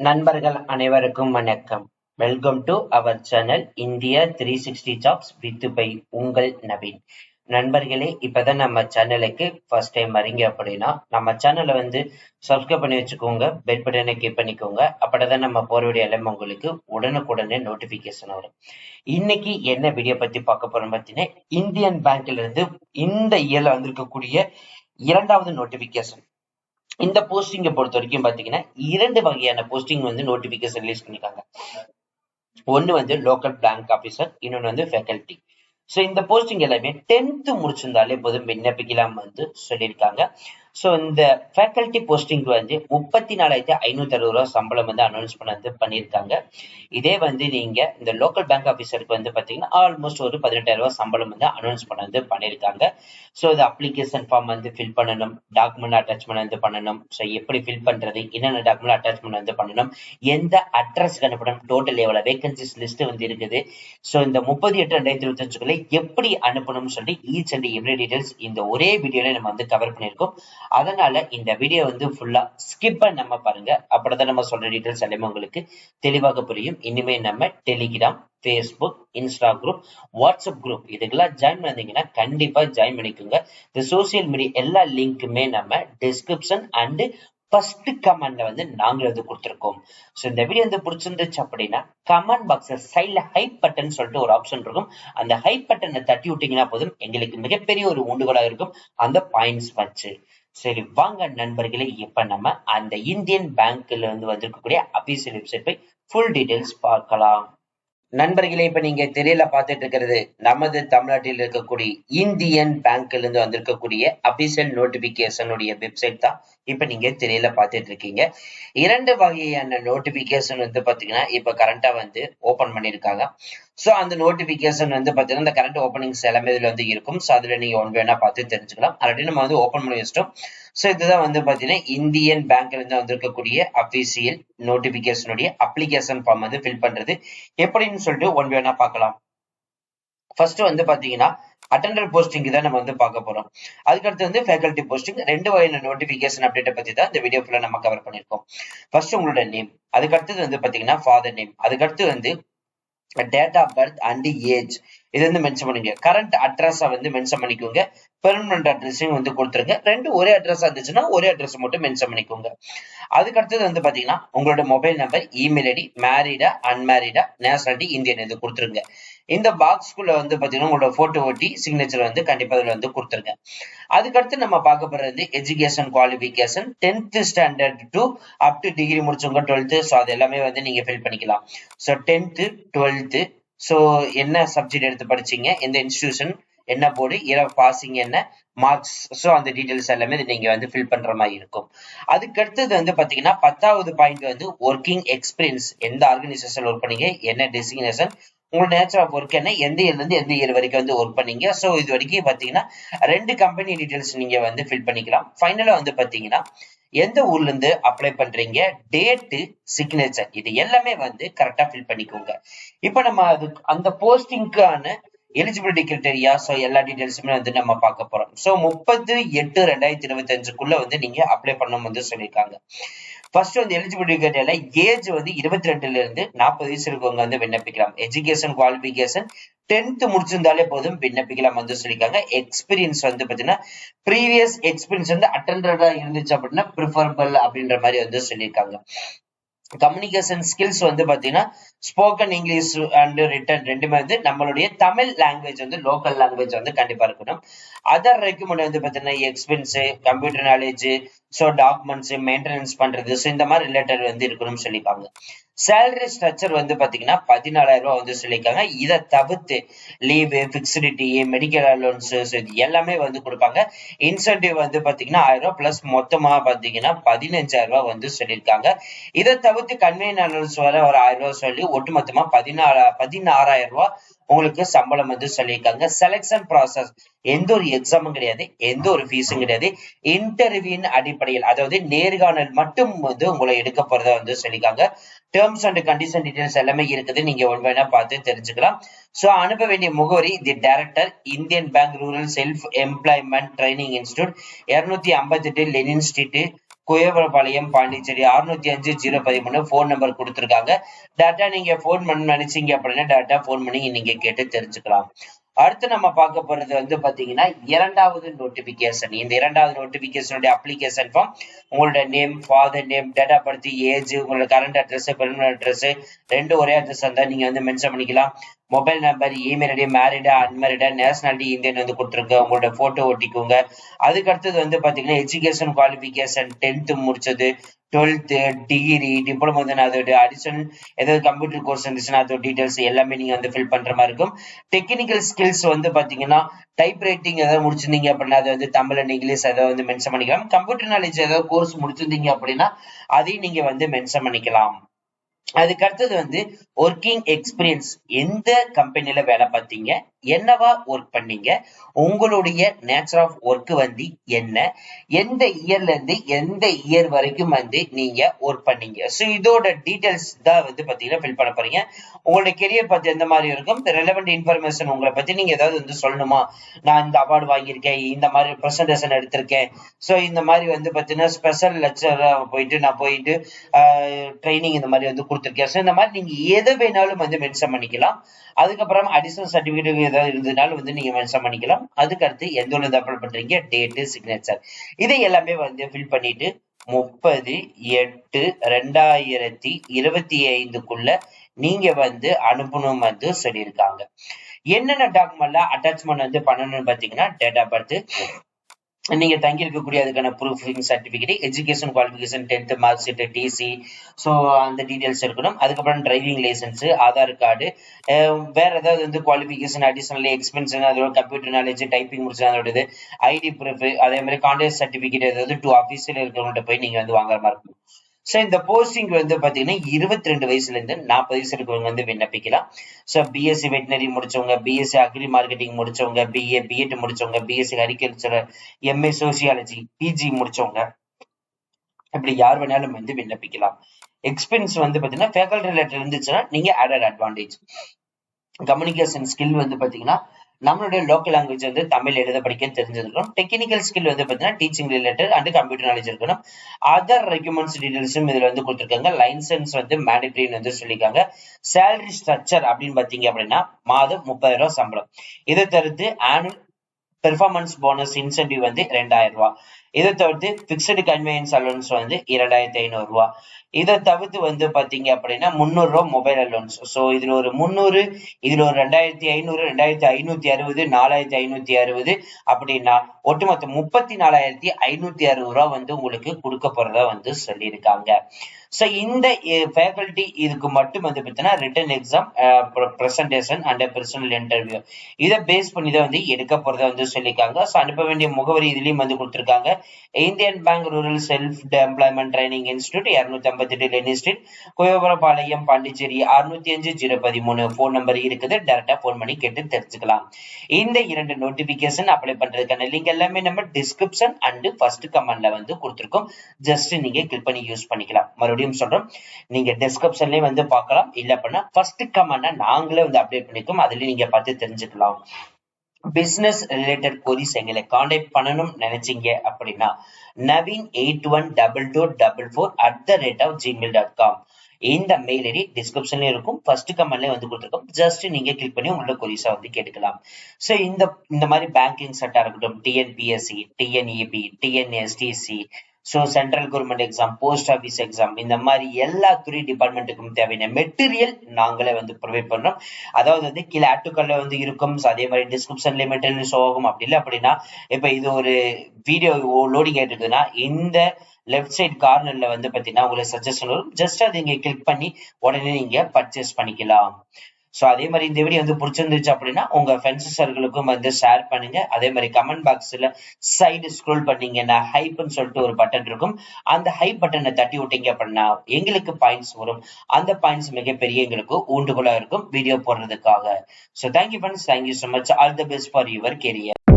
நண்பர்கள் அனைவருக்கும் வணக்கம். Welcome to our channel India three sixty jobs with by உங்கள் நவீன். நண்பர்களே இப்பதான் நம்ம சேனலுக்கு ஃபர்ஸ்ட் டைம் வரீங்க அப்படின்னா நம்ம சேனலை வந்து சப்ஸ்கிரைப் பண்ணி வச்சுக்கோங்க பெல் பட்டனை கிளிக் பண்ணிக்கோங்க. அப்படிதான் நம்ம போற வீடியோ எல்லாம் உங்களுக்கு உடனுக்குடனே நோட்டிபிகேஷன் வரும். இன்னைக்கு என்ன வீடியோ பத்தி பார்க்க போறோம் பார்த்தீங்கன்னா இந்தியன் பேங்க்ல இருந்து இந்த இயர்ல வந்திருக்கக்கூடிய இரண்டாவது நோட்டிபிகேஷன் இந்த போஸ்டிங்கை பொறுத்த வரைக்கும் பாத்தீங்கன்னா இரண்டு வகையான போஸ்டிங் வந்து நோட்டிபிகேஷன் ரிலீஸ் பண்ணிருக்காங்க. ஒன்னு வந்து லோக்கல் பேங்க் ஆபீசர் இன்னொன்னு வந்து ஃபேக்கல்ட்டி ஸோ இந்த போஸ்டிங் எல்லாமே டென்த்து முடிச்சிருந்தாலே போதும் விண்ணப்பிக்கலாம் வந்து சொல்லியிருக்காங்க. ஸோ இந்த ஃபேக்கல்ட்டி போஸ்டிங்க்கு வந்து முப்பத்தி நாலாயிரத்தி ஐநூற்றி அறுபது ரூபா சம்பளம் வந்து அனௌன்ஸ் பண்ண வந்து பண்ணியிருக்காங்க. இதே வந்து நீங்க இந்த லோக்கல் பேங்க் ஆஃபீஸருக்கு வந்து பாத்தீங்கன்னா ஆல்மோஸ்ட் ஒரு பதினெட்டாயிரம் ரூபாய் சம்பளம் வந்து அனௌன்ஸ் பண்ண வந்து பண்ணியிருக்காங்க. ஸோ இது அப்ளிகேஷன் ஃபார்ம் வந்து ஃபில் பண்ணணும் டாக்குமெண்ட் அட்டாச்மெண்ட் வந்து பண்ணணும். ஸோ எப்படி ஃபில் பண்றது என்னென்ன டாக்குமெண்ட் அட்டாச்மெண்ட் வந்து பண்ணணும் எந்த அட்ரஸ்க்கு அனுப்பணும் டோட்டல் எவ்வளவு வேகன்சிஸ் லிஸ்ட் வந்து இருக்குது. ஸோ இந்த முப்பது எட்டு ரெண்டாயிரத்தி இருபத்தஞ்சுக்குள்ளே எப்படி அனுப்பணும்னு சொல்லி ஈச் அண்ட் எவ்ரி டீடைல்ஸ் இந்த ஒரே வீடியோல நம்ம வந்து கவர் பண்ணியிருக்கோம். அதனால இந்த வீடியோ வந்து ஃபுல்லா ஸ்கிப் பண்ணாம பாருங்க. அப்படிதான் நம்ம சொல்ற டீட்டெயில்ஸ் எல்லாமே உங்களுக்கு தெளிவாக புரியும். இனிமே நம்ம Telegram Facebook Insta group WhatsApp group இதுக்கெல்லாம் ஜாயின் பண்ணீங்கன்னா கண்டிப்பா ஜாயின் பண்ணிக்கோங்க. இந்த சோசியல் மீடியா எல்லா லிங்க்குமே நம்ம டிஸ்கிரிப்ஷன் அண்ட் ஃபர்ஸ்ட் கமெண்ட்ல வந்து நாங்களும் வந்து கொடுத்துருக்கோம். ஸோ இந்த வீடியோ வந்து பிடிச்சிருந்துச்சு அப்படின்னா கமெண்ட் பாக்ஸ்ல சைட்ல ஹைப் பட்டன் சொல்லிட்டு ஒரு ஆப்ஷன் இருக்கும். அந்த ஹைப் பட்டனை தட்டி விட்டீங்கன்னா போதும். எங்களுக்கு மிகப்பெரிய ஒரு ஊண்டுகோலாக இருக்கும். அந்த பாயிண்ட்ஸ் வச்சு. சரி வாங்க நண்பர்களே இப்ப நம்ம அந்த இந்தியன் பேங்க்ல இருந்து வந்திருக்கக்கூடிய அபிஷியல் வெப்சைட் போய் ஃபுல் டீடைல்ஸ் பார்க்கலாம். நண்பர்களே இப்ப நீங்க தெரியல பார்த்துட்டு இருக்கிறது நமது தமிழ்நாட்டில் இருக்கக்கூடிய இந்தியன் பேங்க்ல இருந்து வந்திருக்கக்கூடிய அபிஷியல் நோட்டிபிகேஷனுடைய வெப்சைட் தான் இப்ப நீங்க தெரியல பார்த்துட்டு இருக்கீங்க. இரண்டு வகையான நோட்டிபிகேஷன் வந்து பாத்தீங்கன்னா இப்ப கரண்டா வந்து ஓபன் பண்ணிருக்காங்க ஸோ அந்த நோட்டிபிகேஷன் வந்து பார்த்தீங்கன்னா இந்த கரண்ட் ஓப்பனிங்ஸ் எல்லாமே இதில் வந்து இருக்கும். ஸோ அதில் நீங்க ஒன் வேணா பார்த்து தெரிஞ்சுக்கலாம். ஆல்ரெடி நம்ம வந்து ஓப்பன் பண்ணி வச்சிட்டோம். ஸோ இதுதான் வந்து பாத்தீங்கன்னா இந்தியன் பேங்க்ல இருந்து வந்திருக்கக்கூடிய அபிஷியல் நோட்டிபிகேஷனுடைய அப்ளிகேஷன் ஃபார்ம் வந்து ஃபில் பண்றது. எப்படின்னு சொல்லிட்டு ஒன் வேணா பார்க்கலாம். ஃபர்ஸ்ட் வந்து பாத்தீங்கன்னா அட்டண்டர் போஸ்டிங் தான் நம்ம வந்து பார்க்க போறோம். அதுக்கடுத்து வந்து ஃபேக்கல்டி போஸ்டிங் ரெண்டு வகையான நோட்டிபிகேஷன் அப்டேட்டை பத்தி தான் இந்த வீடியோ ஃபுல்லா நம்ம கவர் பண்ணிருக்கோம் ஃபர்ஸ்ட் உங்களோட நேம் அதுக்கடுத்தது வந்து பாத்தீங்கன்னா ஃபாதர் நேம் அதுக்கடுத்து வந்து date of birth and age இது வந்து மென்ஷன் பண்ணுங்க கரண்ட் அட்ரஸை வந்து மென்ஷன் பண்ணிக்கோங்க. பெர்மனன்ட் அட்ரஸையும் வந்து கொடுத்துருங்க. ரெண்டு ஒரே அட்ரஸ் இருந்துச்சுன்னா ஒரே அட்ரஸ் மட்டும் மென்ஷன் பண்ணிக்கோங்க. அதுக்கு அடுத்தது வந்து பாத்தீங்கன்னா உங்களோட mobile number email ID married unmarried nationality Indian இது கொடுத்துருங்க. இந்த பாக்ஸ்குள்ள வந்து பாத்தீங்கன்னா உங்களோட போட்டோ ஒட்டி சிக்னேச்சர் வந்து கண்டிப்பா இதுல வந்து கொடுத்துருங்க. அதுக்கடுத்து நம்ம பார்க்க போறது education qualification tenth standard to up to degree முடிச்சவங்க டுவெல்த்து ஸோ அது எல்லாமே வந்து நீங்க ஃபில் பண்ணிக்கலாம். ஸோ டென்த்து டுவெல்த்து ஸோ என்ன சப்ஜெக்ட் எடுத்து படிச்சீங்க எந்த இன்ஸ்டிடியூஷன் என்ன போர்டு இரவு பாசிங் என்ன மார்க்ஸ் ஸோ அந்த டீட்டெயில்ஸ் எல்லாமே நீங்க வந்து ஃபில் பண்ற மாதிரி இருக்கும். அதுக்கு அடுத்தது வந்து பாத்தீங்கன்னா பத்தாவது பாயிண்ட் வந்து ஒர்க்கிங் எக்ஸ்பீரியன்ஸ் எந்த ஆர்கனைசேஷன் ஒர்க் பண்ணீங்க என்ன டெசிக்னேஷன் உங்களோட நேச்சர் ஆஃப் ஒர்க் என்ன? எந்த இயர்லேருந்து எந்த இயர் வரைக்கும் வந்து ஒர்க் பண்ணீங்க? ஸோ இது வரைக்கும் பாத்தீங்கன்னா ரெண்டு கம்பெனி டீடைல்ஸ் நீங்க வந்து ஃபில் பண்ணிக்கலாம். ஃபைனலா வந்து பாத்தீங்கன்னா எந்த ஊர்ல இருந்து அப்ளை பண்றீங்க? டேட்டு சிக்னேச்சர் இது எல்லாமே வந்து கரெக்டா ஃபில் பண்ணிக்கோங்க. இப்போ நம்ம அது அந்த போஸ்டிங்க்கான எலிஜிபிலிட்டி கிரிட்டேரியா ஸோ எல்லா டீட்டெயில்ஸுமே வந்து நம்ம பார்க்க போறோம். ஸோ முப்பது எட்டு ரெண்டாயிரத்தி இருபத்தி அஞ்சுக்குள்ள வந்து நீங்க அப்ளை பண்ண வந்து சொல்லியிருக்காங்க. ஃபர்ஸ்ட் வந்து எலிஜிபிலிட்டி கிரிட்டேரியா ஏஜ் வந்து இருபத்தி ரெண்டுல இருந்து நாற்பது வயசு இருக்கவங்க வந்து விண்ணப்பிக்கலாம். எஜுகேஷன் குவாலிபிகேஷன் டென்த் முடிச்சிருந்தாலே போதும் விண்ணப்பிக்கலாம் வந்து சொல்லியிருக்காங்க. எக்ஸ்பீரியன்ஸ் வந்து பாத்தீங்கன்னா ப்ரீவியஸ் எக்ஸ்பீரியன்ஸ் வந்து அட்டண்டடா இருந்துச்சு அப்படின்னா ப்ரிஃபரபிள் அப்படின்ற மாதிரி வந்து சொல்லியிருக்காங்க. கம்யூனிகேஷன் ஸ்கில்ஸ் வந்து பாத்தீங்கன்னா ஸ்போக்கன் இங்கிலீஷ் அண்ட் ரிட்டன் ரெண்டுமே வந்து நம்மளுடைய தமிழ் லாங்குவேஜ் வந்து லோக்கல் லாங்குவேஜ் வந்து கண்டிப்பா இருக்கணும். அதர் ரெக்குமெண்ட் வந்து பாத்தீங்கன்னா experience computer knowledge so documents maintenance பண்றது ஸோ இந்த மாதிரி ரிலேட்டட் வந்து இருக்கணும்னு சொல்லிப்பாங்க. சேலரி ஸ்ட்ரக்சர் வந்து பாத்தீங்கன்னா பதினாலாயிரம் ரூபாய் வந்து சொல்லியிருக்காங்க. இதை தவிர்த்து லீவு பிக்சிடிட்டி மெடிக்கல் அலோன்ஸ் இது எல்லாமே வந்து கொடுப்பாங்க. இன்சென்டிவ் வந்து பாத்தீங்கன்னா ஆயிரம் ரூபாய் பிளஸ் மொத்தமா பாத்தீங்கன்னா பதினஞ்சாயிரம் ரூபாய் வந்து சொல்லியிருக்காங்க. இதை தவிர்த்து கன்வீன் அலோன்ஸ் வர ஒரு ஆயிரம் ரூபாய் சொல்லி ஒட்டுமொத்தமா பதினாலு பதினாறாயிரம் ரூபாய் உங்களுக்கு சம்பளம் வந்து சொல்லியிருக்காங்க. செலெக்ஷன் ப்ராசஸ் எந்த ஒரு எக்ஸாமும் கிடையாது எந்த ஒரு ஃபீஸும் கிடையாது. இன்டர்வியூன் அடிப்படையில் அதாவது நேர்காணல் மட்டும் வந்து உங்களை எடுக்க போறத வந்து சொல்லியிருக்காங்க. டேர்ம்ஸ் அண்ட் கண்டிஷன் டீடைல்ஸ் எல்லாமே இருக்குது. நீங்க ஒன் வேணா பார்த்து தெரிஞ்சுக்கலாம். சோ அனுப்ப வேண்டிய முகவரி the director Indian bank rural self employment training institute இருநூத்தி ஐம்பத்தி எட்டு லெனின் ஸ்ட்ரீட் குயவரபாளையம் பாண்டிச்சேரி அறுநூத்தி அஞ்சு ஜீரோ பதிமூணு ஃபோன் நம்பர் கொடுத்துருக்காங்க. டேரக்டா நீங்க ஃபோன் பண்ண நினைச்சீங்க அப்படின்னா டேரக்டா ஃபோன் பண்ணி நீங்க கேட்டு தெரிஞ்சுக்கலாம். அடுத்து நம்ம பார்க்க போறது வந்து பாத்தீங்கன்னா இரண்டாவது நோட்டிபிகேஷன் இந்த இரண்டாவது நோட்டிபிகேஷனுடைய அப்ளிகேஷன் ஃபார்ம் உங்களோட name father name date of birth age உங்களோட கரண்ட் அட்ரஸ் பெர்மனன்ட் அட்ரஸ் ரெண்டு ஒரே அட்ரஸ் இருந்தால் நீங்க வந்து மென்ஷன் பண்ணிக்கலாம். Mobile number email ID married unmarried nationality Indian வந்து கொடுத்துருங்க உங்களோட போட்டோ ஒட்டிக்கோங்க. அதுக்கு அடுத்தது வந்து பாத்தீங்கன்னா எஜுகேஷன் குவாலிஃபிகேஷன் டென்த்து முடிச்சது. டுவெல்த்து டிகிரி டிப்ளமோ வந்து அதோட அடிஷனல் ஏதாவது கம்ப்யூட்டர் கோர்ஸ் இருந்துச்சுன்னா அதோட டீட்டெயில்ஸ் எல்லாமே நீங்க வந்து ஃபில் பண்ற மாதிரி இருக்கும். டெக்னிக்கல் ஸ்கில்ஸ் வந்து பாத்தீங்கன்னா டைப் ரைட்டிங் ஏதாவது முடிச்சிருந்தீங்க அப்படின்னா அது வந்து தமிழ் அண்ட் இங்கிலீஷ் ஏதாவது வந்து மென்ஷன் பண்ணிக்கலாம். கம்ப்யூட்டர் நாலேஜ் ஏதாவது கோர்ஸ் முடிச்சிருந்தீங்க அப்படின்னா அதையும் நீங்க வந்து மென்ஷன் பண்ணிக்கலாம். அதுக்கு அடுத்தது வந்து ஒர்க்கிங் எக்ஸ்பீரியன்ஸ் எந்த கம்பெனில வேலை பார்த்தீங்க? என்னவா ஒர்க் பண்ணீங்க? உங்களுடைய நேச்சர் ஆஃப் ஒர்க் வந்து என்ன? எந்த இயர்ல இருந்து எந்த இயர் வரைக்கும் வந்து நீங்க ஒர்க் பண்ணீங்க? ஸோ இதோட டீட்டெயில்ஸ் தான் வந்து பாத்தீங்கன்னா ஃபில் பண்ண போறீங்க. உங்களோட கெரியர் பத்தி எந்த மாதிரி இருக்கும்? ரெலவெண்ட் இன்ஃபர்மேஷன் உங்களை பத்தி நீங்க ஏதாவது வந்து சொல்லணுமா? நான் இந்த அவார்டு வாங்கியிருக்கேன் இந்த மாதிரி ப்ரெசன்டேஷன் எடுத்திருக்கேன். ஸோ இந்த மாதிரி வந்து பாத்தீங்கன்னா ஸ்பெஷல் லெக்சரா போயிட்டு நான் போயிட்டு ட்ரைனிங் இந்த மாதிரி வந்து கொடுத்துருக்கேன். ஸோ இந்த மாதிரி நீங்க எதை வேணாலும் வந்து மென்ஷன் பண்ணிக்கலாம். அதுக்கப்புறம் அடிஷனல் சர்டிபிகேட் ஏதாவது இருந்ததுனாலும் வந்து நீங்க மென்ஷன் பண்ணிக்கலாம். அதுக்கு அடுத்து எந்த ஒன்று அப்லோட் பண்றீங்க? டேட்டு சிக்னேச்சர் இதை எல்லாமே வந்து ஃபில் பண்ணிட்டு முப்பது எட்டு ரெண்டாயிரத்தி இருபத்தி ஐந்துக்குள்ள நீங்க வந்து அனுப்பணும் வந்து சொல்லியிருக்காங்க. என்னென்ன டாக்குமெண்ட்ல அட்டாச்மெண்ட் வந்து பண்ணணும்னு பாத்தீங்கன்னா டேட் ஆஃப் பர்த் நீங்க தங்கி இருக்கக்கூடிய அதுக்கான proofing certificate education qualification tenth mark sheet TC so அந்த டீடைல்ஸ் இருக்கணும் அதுக்கப்புறம் டிரைவிங் லைசன்ஸ் ஆதார் கார்டு வேற ஏதாவது வந்து குவாலிஃபிகேஷன் அடிஷனல் எக்ஸ்பென்ஸ் அதோட கம்ப்யூட்டர் நாலேஜ் டைப்பிங் முடிச்சு அதோடது ஐடி ப்ரூஃப் அதே மாதிரி கான்டாக்ட் சர்டிபிகேட் ஏதாவது டூ ஆஃபீஸில் இருக்கிறவங்கள்ட்ட போய் நீங்க வந்து வாங்குற மாதிரி இருக்கும். ஸோ இந்த போஸ்டிங் வந்து பாத்தீங்கன்னா இருபத்தி ரெண்டு வயசுல இருந்து நாற்பது வயசு இருக்கிறவங்க வந்து விண்ணப்பிக்கலாம். ஸோ பிஎஸ்சி வெட்டினரி முடிச்சவங்க பிஎஸ்சி அக்ரி மார்க்கெட்டிங் முடிச்சவங்க பிஏ பிஎட் முடிச்சவங்க BSc agriculture MA sociology PG முடிச்சவங்க இப்படி யார் வேணாலும் வந்து விண்ணப்பிக்கலாம். எக்ஸ்பென்ஸ் வந்து பாத்தீங்கன்னா ஃபேக்கல்டி ரிலேட்டட் இருந்துச்சுன்னா நீங்க ஆடட் அட்வான்டேஜ் கம்யூனிகேஷன் ஸ்கில் வந்து பாத்தீங்கன்னா நம்மளுடைய லோக்கல் லாங்குவேஜ் வந்து தமிழ் எழுத படிக்க தெரிஞ்சிருக்கணும். டெக்னிக்கல் ஸ்கில் வந்து பாத்தீங்கன்னா teaching related and computer knowledge இருக்கணும். அதர் ரெக்யூமெண்ட்ஸ் டீடைல்ஸும் இதுல வந்து கொடுத்துருக்காங்க. லைசன்ஸ் வந்து மேடிட்ரின்னு வந்து சொல்லியிருக்காங்க. சேலரி ஸ்ட்ரக்சர் அப்படின்னு பாத்தீங்க அப்படின்னா மாதம் முப்பதாயிரம் ரூபா சம்பளம். இதை தவிர்த்து ஆனுவல் பெர்ஃபார்மன்ஸ் போனஸ் இன்சென்டிவ் வந்து ரெண்டாயிரம் ரூபாய். இதை தவிர்த்து பிக்சடு கன்வீனியன்ஸ் அலோன்ஸ் வந்து இரண்டாயிரத்தி ஐநூறுரூவா இதை தவிர்த்து வந்து பார்த்தீங்க அப்படின்னா முந்நூறுரூவா மொபைல் அலோன்ஸ் ஸோ இதில் ஒரு முந்நூறு இதில் ஒரு ரெண்டாயிரத்தி ஐநூறு ரெண்டாயிரத்தி ஐநூற்றி அறுபது நாலாயிரத்தி ஐநூற்றி அறுபது அப்படின்னா ஒட்டுமொத்த முப்பத்தி நாலாயிரத்தி ஐநூற்றி அறுபது ரூபா வந்து உங்களுக்கு கொடுக்க போகிறதா வந்து சொல்லியிருக்காங்க. ஸோ இந்த ஃபேக்கல்டி இதுக்கு மட்டும் வந்து பார்த்தீங்கன்னா written exam presentation and personal interview இதை பேஸ் பண்ணி தான் வந்து எடுக்க போகிறத வந்து சொல்லியிருக்காங்க. ஸோ அனுப்ப வேண்டிய முகவரி இதுலேயும் வந்து கொடுத்துருக்காங்க. Indian bank rural self employment training institute இரநூத்தி ஐம்பத்தெட்டு லெனி ஸ்ட்ரீட் கோயபுரபாளையம் பாண்டிச்சேரி அறுநூத்தி அஞ்சு ஜீரோ பதிமூணு ஃபோன் நம்பர் இருக்குது டேரக்டா ஃபோன் பண்ணி கேட்டு தெரிஞ்சுக்கலாம். இந்த இரண்டு நோட்டிபிகேஷன் அப்ளை பண்றதுக்கான லிங்க் எல்லாமே நம்ம டிஸ்கிரிப்ஷன் அண்ட் ஃபர்ஸ்ட் கமெண்ட்ல வந்து கொடுத்துருக்கோம். ஜஸ்ட் நீங்க கிளிக் பண்ணி யூஸ் பண்ணிக்கலாம். மறுபடியும் சொல்றோம். நீங்க டிஸ்கிரிப்ஷன்லயே வந்து பார்க்கலாம். இல்ல அப்படின்னா ஃபர்ஸ்ட் கமெண்ட நாங்களே வந்து அப்டேட் பண்ணிக்கோம் அதுலயும் நீங்க பார்த்து தெரிஞ்சுக்கலாம். பிசினஸ் ரிலேட்டட் கொரிஸ் எங்களை காண்டாக்ட் பண்ணணும் நினைச்சீங்க அப்படின்னா Naveen eight one double two double four at the rate of Gmail dot com இந்த மெயில் ஐடி டிஸ்கிரிப்ஷன்லயும் இருக்கும். ஃபர்ஸ்ட் கமெண்ட்லயும் வந்து கொடுத்துருக்கோம். ஜஸ்ட் நீங்க கிளிக் பண்ணி உங்களோட கொரிஸா வந்து கேட்டுக்கலாம். ஸோ இந்த இந்த மாதிரி பேங்கிங் செட்டா இருக்கட்டும் TNPSC TNEB TNSTC so central government exam post office exam இந்த மாதிரி எல்லா துறை டிபார்ட்மெண்ட்டுக்கும் தேவையான மெட்டீரியல் நாங்களே வந்து ப்ரொவைட் பண்றோம். அதாவது வந்து கீழே ஆட்டுக்கல்ல வந்து இருக்கும். ஸோ அதே மாதிரி டிஸ்கிரிப்ஷன்ல மெட்டீரியல் ஷோ ஆகும். அப்படி இல்லை அப்படின்னா இப்போ இது ஒரு வீடியோ லோடிங் ஆயிட்டு இருக்குதுன்னா இந்த லெஃப்ட் சைட் கார்னர்ல வந்து பாத்தீங்கன்னா உங்களுக்கு சஜஷன் வரும் ஜஸ்ட் அதை நீங்க கிளிக் பண்ணி உடனே நீங்கள் பர்ச்சேஸ் பண்ணிக்கலாம். ஸோ அதே மாதிரி இந்த வீடியோ வந்து பிடிச்சிருந்துச்சு அப்படின்னா உங்க ஃப்ரெண்ட்ஸ் சர்க்கிளுக்கும் வந்து ஷேர் பண்ணுங்க. அதே மாதிரி கமெண்ட் பாக்ஸ்ல சைடு ஸ்க்ரோல் பண்ணீங்கன்னா ஹைப்னு சொல்லிட்டு ஒரு பட்டன் இருக்கும். அந்த ஹைப் பட்டனை தட்டி விட்டீங்க அப்படின்னா எங்களுக்கு பாயிண்ட்ஸ் வரும். அந்த பாயிண்ட்ஸ் மிகப்பெரிய எங்களுக்கு ஊண்டுகோலா இருக்கும் வீடியோ போடுறதுக்காக. So thank you friends thank you so much all the best for your career